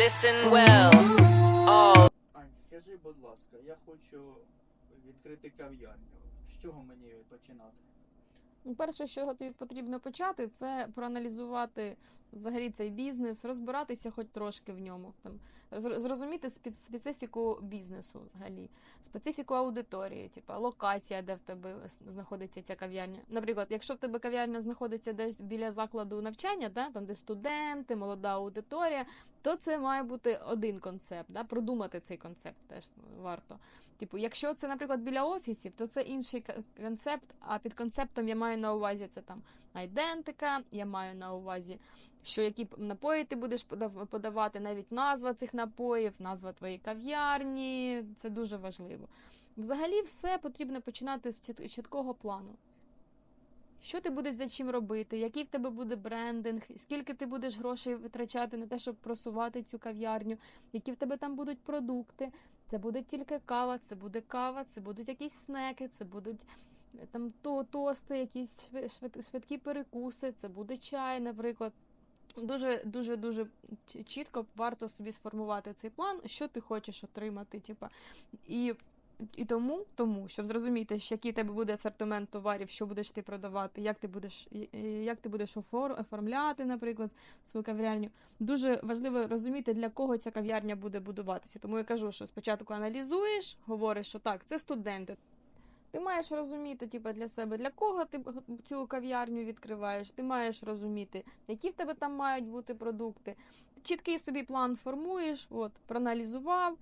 Listen well. All Ань, скажи, будь ласка, я хочу відкрити кав'ярню. З чого мені починати? Ну, Перше, що тобі потрібно почати, це проаналізувати взагалі цей бізнес, розбиратися хоч трошки в ньому, там зр- зрозуміти специфіку бізнесу, взагалі, специфіку аудиторії, типа локація, де в тебе знаходиться ця кав'ярня. Наприклад, якщо в тебе кав'ярня знаходиться десь біля закладу навчання, да, там де студенти, молода аудиторія, то це має бути один концепт. Да? Продумати цей концепт теж варто. Типу, якщо це, наприклад, біля офісів, то це інший концепт. А під концептом я маю на увазі це там айдентика, я маю на увазі, що які напої ти будеш подавати, навіть назва цих напоїв, назва твоєї кав'ярні. Це дуже важливо. Взагалі, все потрібно починати з чіткого плану. Що ти будеш за чим робити, який в тебе буде брендинг, скільки ти будеш грошей витрачати на те, щоб просувати цю кав'ярню, які в тебе там будуть продукти. Це буде тільки кава, це буде кава, це будуть якісь снеки, це будуть там то, тости, якісь швид- швидкі перекуси, це буде чай, наприклад. Дуже дуже дуже чітко варто собі сформувати цей план, що ти хочеш отримати. Типа. І, і тому, тому, щоб зрозуміти, який тебе буде асортимент товарів, що будеш ти продавати, як ти будеш, як ти будеш офор- оформляти, наприклад, свою кав'ярню. Дуже важливо розуміти, для кого ця кав'ярня буде будуватися. Тому я кажу, що спочатку аналізуєш, говориш, що так, це студенти. Ти маєш розуміти, типу, для себе, для кого ти цю кав'ярню відкриваєш. Ти маєш розуміти, які в тебе там мають бути продукти. Чіткий собі план формуєш, от, проаналізував,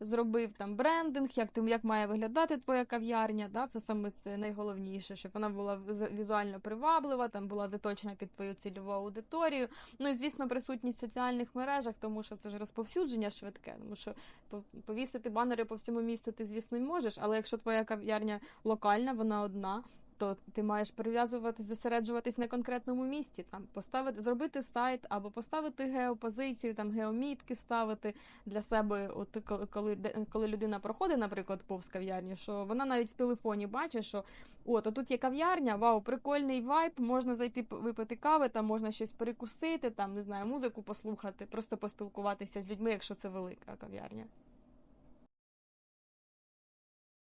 зробив там брендинг, як ти як має виглядати твоя кав'ярня. Да? Це саме це найголовніше, щоб вона була візу- візуально приваблива, там була заточена під твою цільову аудиторію. Ну і звісно, присутність в соціальних мережах, тому що це ж розповсюдження швидке. Тому що по- повісити банери по всьому місту ти, звісно, можеш, але якщо твоя кав'ярня локальна, вона одна. То ти маєш прив'язуватись, зосереджуватись на конкретному місці, там поставити, зробити сайт або поставити геопозицію, там геомітки ставити для себе. От коли- коли людина проходить, наприклад, повз кав'ярні, що вона навіть в телефоні бачить, що от тут є кав'ярня, вау, прикольний вайб, можна зайти випити кави, там можна щось перекусити, там не знаю, музику послухати, просто поспілкуватися з людьми, якщо це велика кав'ярня.